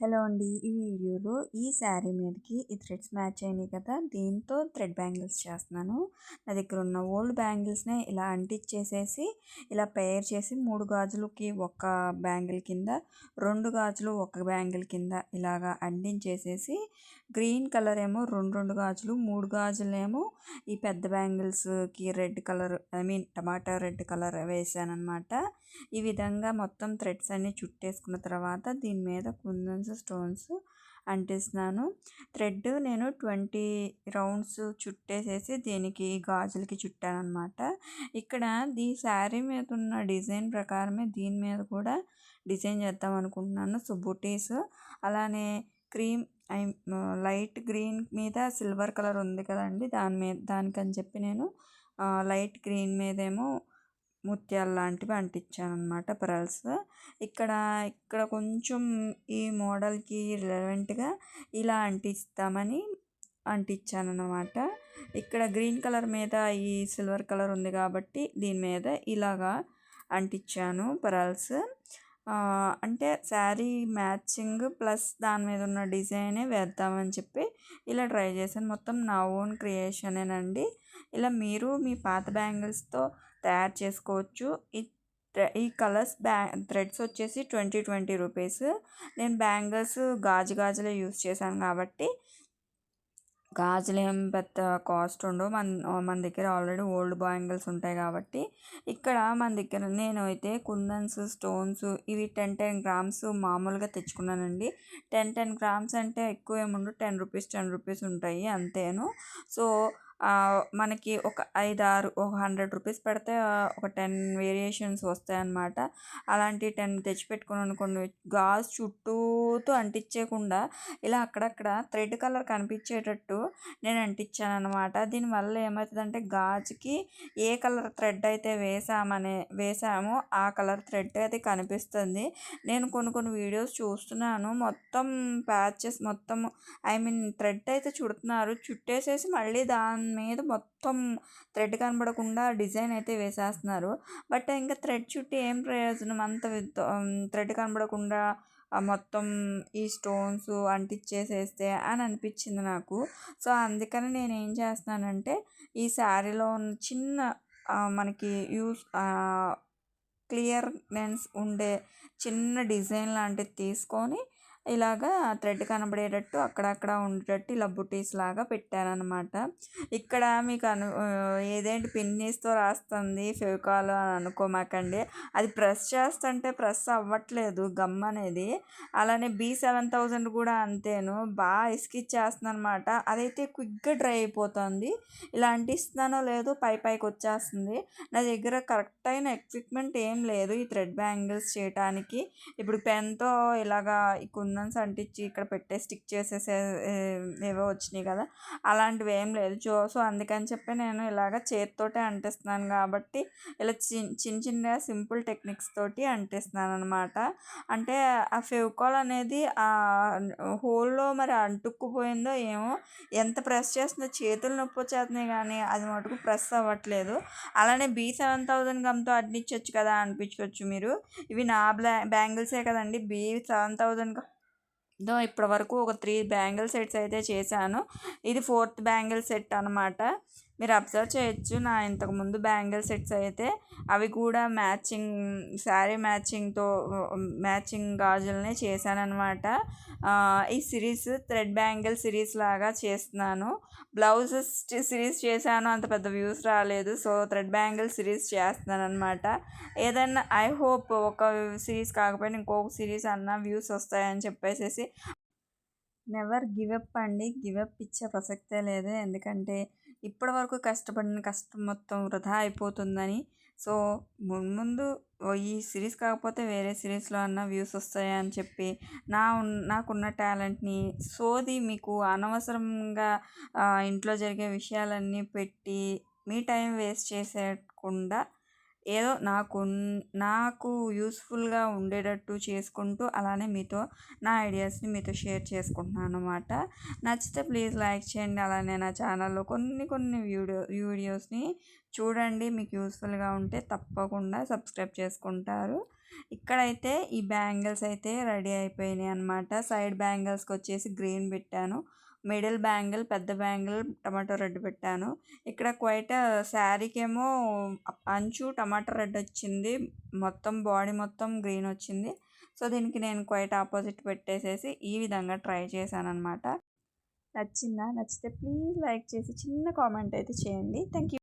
Hello అండి. ఈ వీడియోలో ఈ శారీ మీదకి ఈ థ్రెడ్స్ మ్యాచ్ అయినాయి కదా దీంతో థ్రెడ్ బ్యాంగిల్స్ చేస్తున్నాను. నా దగ్గర ఉన్న ఓల్డ్ బ్యాంగిల్స్ని ఇలా అంటించేసేసి ఇలా పేర్ చేసి మూడు గాజులకి ఒక బ్యాంగిల్ కింద రెండు గాజులు ఒక బ్యాంగిల్ కింద ఇలాగా అంటించేసేసి గ్రీన్ కలర్ ఏమో రెండు రెండు గాజులు మూడు గాజులేమో ఈ పెద్ద బ్యాంగిల్స్కి red colour I mean tomato red colour వేసాను అనమాట ఈ విధంగా మొత్తం థ్రెడ్స్ అన్నీ చుట్టేసుకున్న తర్వాత దీని మీద కుందన్స్ స్టోన్స్ అంటిస్తున్నాను. థ్రెడ్ నేను ట్వంటీ రౌండ్స్ చుట్టేసేసి దీనికి గాజులకి చుట్టాను అనమాట ఇక్కడ ఈ శారీ మీద ఉన్న డిజైన్ ప్రకారమే దీని మీద కూడా డిజైన్ చేద్దాం అనుకుంటున్నాను సో బుటీస్ అలానే క్రీమ్ ఐ లైట్ గ్రీన్ మీద సిల్వర్ కలర్ ఉంది కదండి. దాని మీద దానికని చెప్పి నేను లైట్ గ్రీన్ మీదేమో ముత్యాలు లాంటివి అంటించాను అనమాట పరల్స్. ఇక్కడ ఇక్కడ కొంచెం ఈ మోడల్కి రిలవెంట్గా ఇలా అంటిస్తామని అంటించాను అనమాట ఇక్కడ గ్రీన్ కలర్ మీద ఈ సిల్వర్ కలర్ ఉంది కాబట్టి దీని మీద ఇలాగా అంటించాను పరల్స్. అంటే శారీ మ్యాచింగ్ ప్లస్ దాని మీద ఉన్న డిజైనే వేద్దామని చెప్పి ఇలా ట్రై చేశాను. మొత్తం నా ఓన్ క్రియేషనేనండి. ఇలా మీరు మీ పాత బ్యాంగిల్స్తో తయారు చేసుకోవచ్చు. ఈ ఈ కలర్స్ బ్యా థ్రెడ్స్ వచ్చేసి ట్వంటీ ట్వంటీ రూపీస్. నేను బ్యాంగిల్స్ గాజు గాజులే యూస్ చేశాను కాబట్టి గాజులు ఏం పెద్ద కాస్ట్ ఉండవు. మన మన దగ్గర ఆల్రెడీ ఓల్డ్ బ్యాంగిల్స్ ఉంటాయి కాబట్టి ఇక్కడ మన దగ్గర నేను అయితే కుందన్స్ స్టోన్స్ ఇవి టెన్ టెన్ గ్రామ్స్ మామూలుగా తెచ్చుకున్నానండి. టెన్ టెన్ గ్రామ్స్ అంటే ఎక్కువ ఏముండవు. టెన్ రూపీస్ టెన్ రూపీస్ ఉంటాయి అంతేను. సో మనకి ఒక ఐదు ఆరు ఒక హండ్రెడ్ రూపీస్ పెడితే ఒక టెన్ వేరియేషన్స్ వస్తాయి అన్నమాట అలాంటి టెన్ తెచ్చిపెట్టుకుని అనుకోండి గాజు చుట్టూతో అంటించేకుండా ఇలా అక్కడక్కడ థ్రెడ్ కలర్ కనిపించేటట్టు నేను అంటించాను అనమాట దీనివల్ల ఏమవుతుందంటే గాజుకి ఏ కలర్ థ్రెడ్ అయితే వేసామనే వేసామో ఆ కలర్ థ్రెడ్ అయితే కనిపిస్తుంది. నేను కొన్ని కొన్ని వీడియోస్ చూస్తున్నాను. మొత్తం ప్యాచెస్ మొత్తం ఐ మీన్ థ్రెడ్ అయితే చుడుతున్నారు. చుట్టేసేసి మళ్ళీ దాని మీద మొత్తం థ్రెడ్ కనబడకుండా డిజైన్ అయితే వేసేస్తున్నారు. బట్ ఇంకా థ్రెడ్ చుట్టి ఏం ప్రయోజనం? అంత థ్రెడ్ కనబడకుండా మొత్తం ఈ స్టోన్స్ అంటించేసేస్తే అని అనిపించింది నాకు. సో అందుకని నేను ఏం చేస్తున్నానంటే ఈ శారీలో ఉన్న చిన్న మనకి యూస్ క్లియర్నెన్స్ ఉండే చిన్న డిజైన్ లాంటిది తీసుకొని ఇలాగా థ్రెడ్ కనబడేటట్టు అక్కడక్కడ ఉండేటట్టు ఇలా బుటీస్ లాగా పెట్టారనమాట ఇక్కడ మీకు అను ఏదేంటి పిన్నీస్తో రాస్తుంది ఫెవికాల్ అని అనుకోమాకండి. అది ప్రెస్ చేస్తుంటే ప్రెస్ అవ్వట్లేదు గమ్ అనేది. అలానే బీ సెవెన్ థౌజండ్ కూడా అంతేను. బాగా ఇసుకిచ్చేస్తుంది అనమాట అదైతే క్విక్గా డ్రై అయిపోతుంది. ఇలా అంటిస్తున్నానో లేదో పై పైకి వచ్చేస్తుంది. నా దగ్గర కరెక్ట్ అయిన ఎక్విప్మెంట్ ఏం లేదు ఈ థ్రెడ్ బ్యాంగిల్స్ చేయడానికి ఇప్పుడు పెన్తో ఇలాగా కుంద కుందన్స్ అంటించి ఇక్కడ పెట్టే స్టిక్ చేసేసే ఏవో వచ్చినాయి కదా. అలాంటివి ఏం లేదు. జో సో అందుకని చెప్పి నేను ఇలాగ చేతితోటే అంటిస్తున్నాను కాబట్టి ఇలా చిన్న చిన్న చిన్న సింపుల్ టెక్నిక్స్ తోటి అంటిస్తున్నాను అనమాట అంటే ఆ ఫెవికాల్ అనేది ఆ హోల్లో మరి అంటుక్కుపోయిందో ఏమో ఎంత ప్రెస్ చేస్తుందో చేతులు నొప్పి వచ్చేస్తున్నాయి కానీ అది మటుకు ప్రెస్ అవ్వట్లేదు. అలానే బీ సెవెన్ థౌజండ్ గమ్తో అంటించవచ్చు కదా అనిపించవచ్చు మీరు. ఇవి నా బ్లా బ్యాంగిల్సే కదండి. బీ సెవెన్ థౌజండ్ దో ఇప్పటి వరకు ఒక త్రీ బ్యాంగిల్ సెట్స్ అయితే చేశాను. ఇది ఫోర్త్ బ్యాంగిల్ సెట్ అనమాట మీరు అబ్జర్వ్ చేయొచ్చు. నా ఇంతకుముందు బ్యాంగిల్ సెట్స్ అయితే అవి కూడా మ్యాచింగ్ శారీ మ్యాచింగ్తో మ్యాచింగ్ గాజులనే చేశానమాట ఈ సిరీస్ థ్రెడ్ బ్యాంగిల్ సిరీస్ లాగా చేస్తున్నాను. బ్లౌజ్ సిరీస్ చేశాను. అంత పెద్ద వ్యూస్ రాలేదు. సో థ్రెడ్ బ్యాంగిల్ సిరీస్ చేస్తున్నాను అనమాట ఏదన్నా ఐ హోప్ ఒక సిరీస్ కాకపోయినా ఇంకొక సిరీస్ అన్న వ్యూస్ వస్తాయని చెప్పేసేసి. నెవర్ గివప్ అండి. గివప్ ఇచ్చే ప్రసక్తే లేదు. ఎందుకంటే ఇప్పటి వరకు కష్టపడిన కష్టం మొత్తం వృధా అయిపోతుందని. సో ముందు ఈ సిరీస్ కాకపోతే వేరే సిరీస్లో అన్న వ్యూస్ వస్తాయని అని చెప్పి నా నాకున్న టాలెంట్ని సోది మీకు అనవసరంగా ఇంట్లో జరిగే విషయాలన్నీ పెట్టి మీ టైం వేస్ట్ చేసేయకుండా ఏదో నాకు నాకు యూస్ఫుల్గా ఉండేటట్టు చేసుకుంటూ అలానే మీతో నా ఐడియాస్ని మీతో షేర్ చేసుకుంటున్నాను అనమాట నచ్చితే ప్లీజ్ లైక్ చేయండి. అలానే నా ఛానల్లో కొన్ని కొన్ని వీడియో వీడియోస్ని చూడండి. మీకు యూస్ఫుల్గా ఉంటే తప్పకుండా సబ్స్క్రైబ్ చేసుకుంటారు. ఇక్కడైతే ఈ బ్యాంగిల్స్ అయితే రెడీ అయిపోయినాయి అనమాట సైడ్ బ్యాంగిల్స్కి వచ్చేసి గ్రీన్ పెట్టాను. మిడిల్ బ్యాంగిల్ పెద్ద బ్యాంగిల్ టమాటో రెడ్ పెట్టాను. ఇక్కడ క్వైట్ శారీకి ఏమో అంచు టమాటో రెడ్ వచ్చింది. మొత్తం బాడీ మొత్తం గ్రీన్ వచ్చింది. సో దీనికి నేను క్వైట్ ఆపోజిట్ పెట్టేసేసి ఈ విధంగా ట్రై చేశాను అనమాట నచ్చిందా? నచ్చితే ప్లీజ్ లైక్ చేసి చిన్న కామెంట్ అయితే చేయండి. Thank you